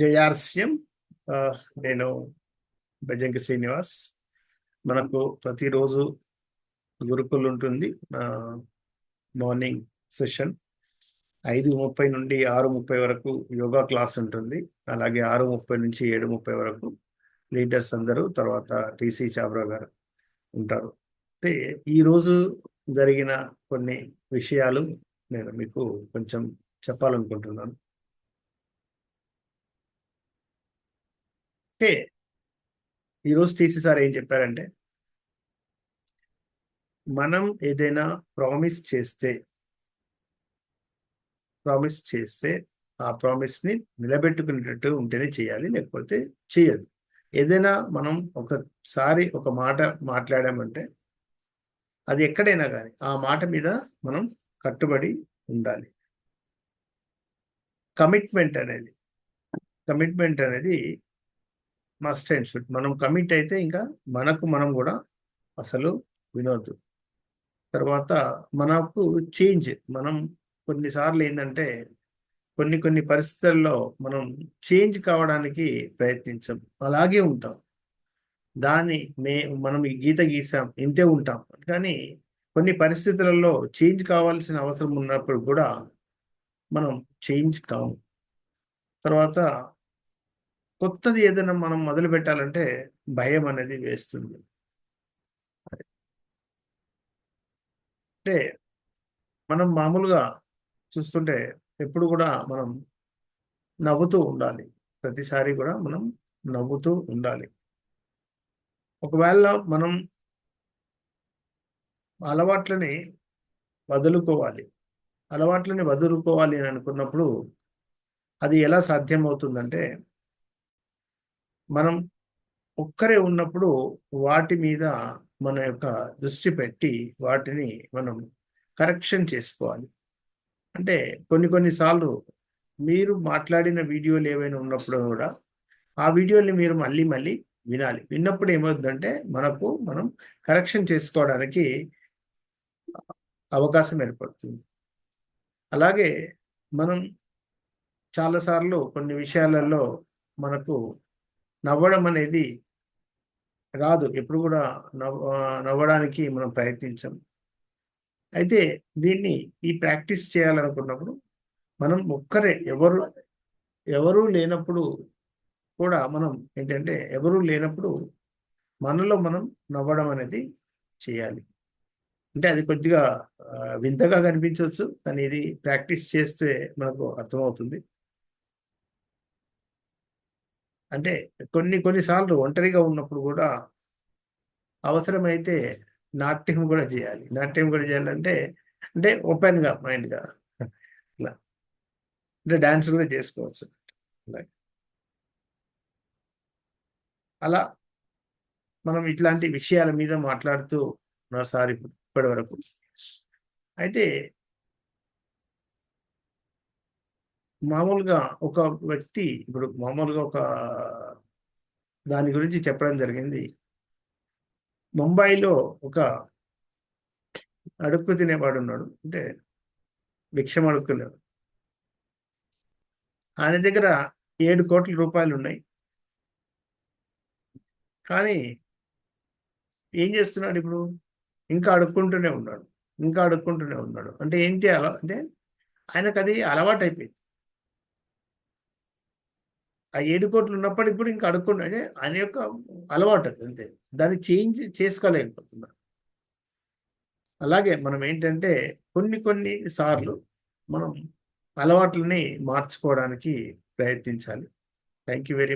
జయార్స్యం నేను బజంగి శ్రీనివాస్. మనకు ప్రతిరోజు గురుకుల్ ఉంటుంది. Morning session. ఐదు ముప్పై నుండి ఆరు ముప్పై వరకు యోగా క్లాస్ ఉంటుంది. అలాగే ఆరు ముప్పై నుంచి ఏడు ముప్పై వరకు లీడర్స్ అందరూ తర్వాత టీసీ చాబ్రా గారు ఉంటారు. అయితే ఈరోజు జరిగిన కొన్ని విషయాలు నేను మీకు కొంచెం చెప్పాలనుకుంటున్నాను. అంటే ఈరోజు టీసీ సార్ ఏం చెప్పారంటే మనం ఏదైనా ప్రామిస్ చేస్తే ప్రామిస్ చేస్తే ఆ ప్రామిస్ని నిలబెట్టుకునేటట్టు ఉంటేనే చేయాలి లేకపోతే చేయదు. ఏదైనా మనం ఒకసారి ఒక మాట మాట్లాడామంటే అది ఎక్కడైనా కానీ ఆ మాట మీద మనం కట్టుబడి ఉండాలి. కమిట్మెంట్ అనేది కమిట్మెంట్ అనేది మస్ట్ అండ్ షుడ్. మనం కమిట్ అయితే ఇంకా మనకు మనం కూడా అసలు వినొద్దు. తర్వాత మనకు చేంజ్. మనం కొన్నిసార్లు ఏంటంటే కొన్ని కొన్ని పరిస్థితుల్లో మనం చేంజ్ కావడానికి ప్రయత్నించాం. అలాగే ఉంటాం. దాన్ని మే మనం ఈ గీత గీసాం ఇంతే ఉంటాం. కానీ కొన్ని పరిస్థితులలో చేంజ్ కావాల్సిన అవసరం ఉన్నప్పుడు కూడా మనం చేంజ్ కాము. తర్వాత కొత్తది ఏదైనా మనం మొదలు పెట్టాలంటే భయం అనేది వేస్తుంది. అంటే మనం మామూలుగా చూస్తుంటే ఎప్పుడు కూడా మనం నవ్వుతూ ఉండాలి. ప్రతిసారి కూడా మనం నవ్వుతూ ఉండాలి. ఒకవేళ మనం అలవాట్లని వదులుకోవాలి. అలవాట్లని వదులుకోవాలి అని అనుకున్నప్పుడు అది ఎలా సాధ్యం అవుతుందంటే మనం ఒక్కరే ఉన్నప్పుడు వాటి మీద మన యొక్క దృష్టి పెట్టి వాటిని మనం కరెక్షన్ చేసుకోవాలి. అంటే కొన్ని కొన్నిసార్లు మీరు మాట్లాడిన వీడియోలు ఏవైనా ఉన్నప్పుడు కూడా ఆ వీడియోని మీరు మళ్ళీ మళ్ళీ వినాలి. విన్నప్పుడు ఏమవుతుందంటే మనకు మనం కరెక్షన్ చేసుకోవడానికి అవకాశం ఏర్పడుతుంది. అలాగే మనం చాలాసార్లు కొన్ని విషయాలలో మనకు నవ్వడం అనేది రాదు. ఎప్పుడు కూడా నవ్వ నవ్వడానికి మనం ప్రయత్నించాం అయితే దీన్ని ఈ ప్రాక్టీస్ చేయాలనుకున్నప్పుడు మనం ఒక్కరే ఎవరు ఎవరూ లేనప్పుడు కూడా మనం ఏంటంటే ఎవరూ లేనప్పుడు మనలో మనం నవ్వడం అనేది చేయాలి. అంటే అది కొద్దిగా వింతగా కనిపించవచ్చు కానీ ఇది ప్రాక్టీస్ చేస్తే మనకు అర్థమవుతుంది. అంటే కొన్ని కొన్నిసార్లు ఒంటరిగా ఉన్నప్పుడు కూడా అవసరమైతే నాట్యం కూడా చేయాలి. నాట్యం కూడా చేయాలంటే అంటే ఓపెన్గా మైండ్గా ఇట్లా అంటే డాన్స్ కూడా చేసుకోవచ్చు. అలా మనం ఇట్లాంటి విషయాల మీద మాట్లాడుతూ ఉన్నారు సార్ ఇప్పటి వరకు అయితే మామూలుగా ఒక వ్యక్తి ఇప్పుడు మామూలుగా ఒక దాని గురించి చెప్పడం జరిగింది. ముంబైలో ఒక అడుక్కు తినేవాడు ఉన్నాడు. అంటే భిక్షం అడుక్కునేవాడు ఆయన దగ్గర ఏడు కోట్ల రూపాయలు ఉన్నాయి. కానీ ఏం చేస్తున్నాడు ఇప్పుడు? ఇంకా అడుక్కుంటూనే ఉన్నాడు. ఇంకా అడుక్కుంటూనే ఉన్నాడు. అంటే ఏంటి అలా అంటే ఆయనకు అది అలవాటు అయిపోయింది ఆ ఏడు కోట్లు ఉన్నప్పటికి కూడా ఇంకా అడుక్కుండా అంటే ఆయన యొక్క అలవాటు అంతే. దాన్ని చేంజ్ చేసుకోలేకపోతున్నారు. అలాగే మనం ఏంటంటే కొన్ని కొన్ని సార్లు మనం అలవాట్లని మార్చుకోవడానికి ప్రయత్నించాలి. Thank you very